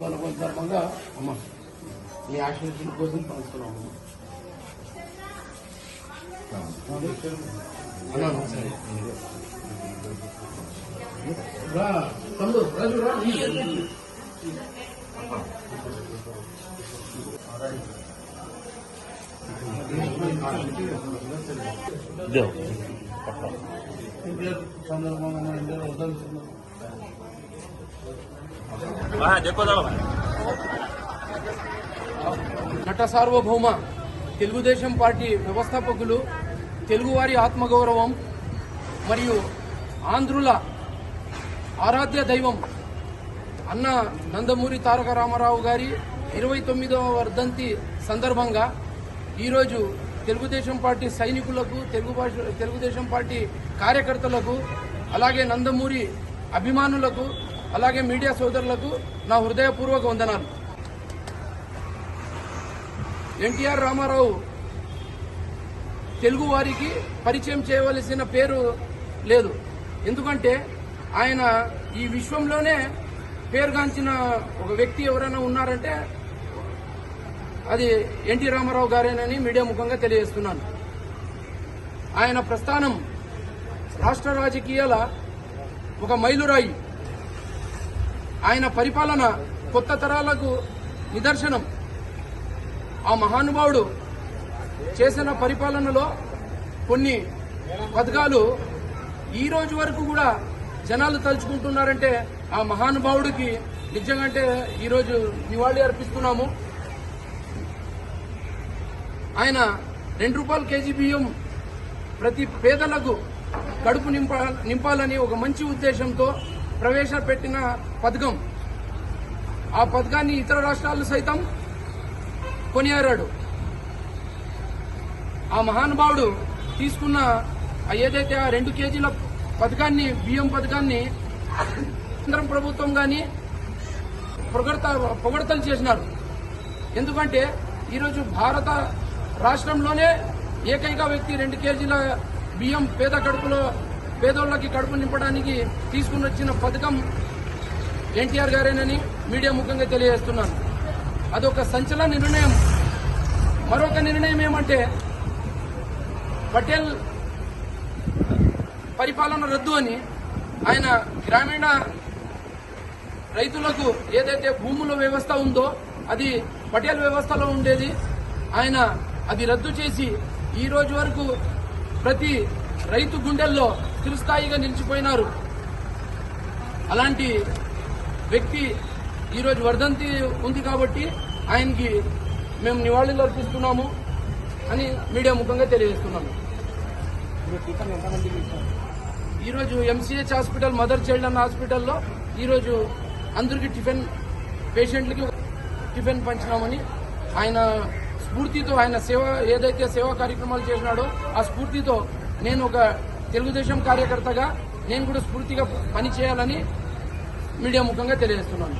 వాళ్ళ సందర్భంగా అమ్మ మీ ఆశీర్వచన కోసం పంచుతున్నాం సందర్భంగా అమ్మ, ఎన్టీఆర్ వర్ధంతి సందర్భంగా నట సార్వభౌమ తెలుగుదేశం పార్టీ వ్యవస్థాపకులు తెలుగువారి ఆత్మగౌరవం మరియు ఆంధ్రుల ఆరాధ్య దైవం అన్న నందమూరి తారక రామారావు గారి ఇరవై తొమ్మిదవ వర్ధంతి సందర్భంగా ఈరోజు తెలుగుదేశం పార్టీ సైనికులకు తెలుగు భాష తెలుగుదేశం పార్టీ కార్యకర్తలకు అలాగే నందమూరి అభిమానులకు అలాగే మీడియా సోదరులకు నా హృదయపూర్వక వందనాలు. ఎన్టీఆర్ రామారావు తెలుగు వారికి పరిచయం చేయవలసిన పేరు లేదు. ఎందుకంటే ఆయన ఈ విశ్వంలోనే పేరుగాంచిన ఒక వ్యక్తి ఎవరైనా ఉన్నారంటే అది ఎన్టీ రామారావు గారేనని మీడియా ముఖంగా తెలియజేస్తున్నాను. ఆయన ప్రస్థానం రాష్ట్ర రాజకీయాల ఒక మైలురాయి. ఆయన పరిపాలన కొత్త తరాలకు నిదర్శనం. ఆ మహానుభావుడు చేసిన పరిపాలనలో కొన్ని పథకాలు ఈ రోజు వరకు కూడా జనాలు తలుచుకుంటున్నారంటే ఆ మహానుభావుడికి నిజంగా అంటే ఈరోజు నివాళి అర్పిస్తున్నాము. ఆయన రెండు రూపాయల కేజీ బియ్యం ప్రతి పేదలకు కడుపు నింపాలని ఒక మంచి ఉద్దేశంతో ప్రవేశపెట్టిన పథకం. ఆ పథకాన్ని ఇతర రాష్ట్రాలు సైతం కొనియారాడు. ఆ మహానుభావుడు తీసుకున్న ఏదైతే ఆ రెండు కేజీల పథకాన్ని బియ్యం పథకాన్ని కేంద్ర ప్రభుత్వం కానీ పొగడత పొగడతలు చేసినారు. ఎందుకంటే ఈరోజు భారత రాష్ట్రంలోనే ఏకైక వ్యక్తి రెండు కేజీల బియ్యం పేద కడుపులో పేదోళ్ళకి కడుపు నింపడానికి తీసుకుని వచ్చిన పథకం ఎన్టీఆర్ గారేనని మీడియా ముఖంగా తెలియజేస్తున్నాను. అదొక సంచలన నిర్ణయం. మరొక నిర్ణయం ఏమంటే పటేల్ పరిపాలన రద్దు అని ఆయన గ్రామీణ రైతులకు ఏదైతే భూముల వ్యవస్థ ఉందో అది పటేల్ వ్యవస్థలో ఉండేది ఆయన అది రద్దు చేసి ఈ రోజు వరకు ప్రతి రైతు గుండెల్లో చిరుస్థాయిగా నిలిచిపోయినారు. అలాంటి వ్యక్తి ఈరోజు వర్ధంతి ఉంది కాబట్టి ఆయనకి మేము నివాళులు అర్పిస్తున్నాము అని మీడియా ముఖంగా తెలియజేస్తున్నాము. ఈరోజు ఎంసీహెచ్ హాస్పిటల్ మదర్ చైల్డ్ అన్న హాస్పిటల్లో ఈరోజు అందరికీ టిఫిన్ పేషెంట్లకి టిఫిన్ పంచినామని ఆయన స్ఫూర్తితో ఆయన సేవ ఏదైతే సేవా కార్యక్రమాలు చేసినాడో ఆ స్ఫూర్తితో నేను ఒక తెలుగుదేశం కార్యకర్తగా నేను కూడా స్ఫూర్తిగా పని చేయాలని మీడియా ముఖంగా తెలియజేస్తున్నాను.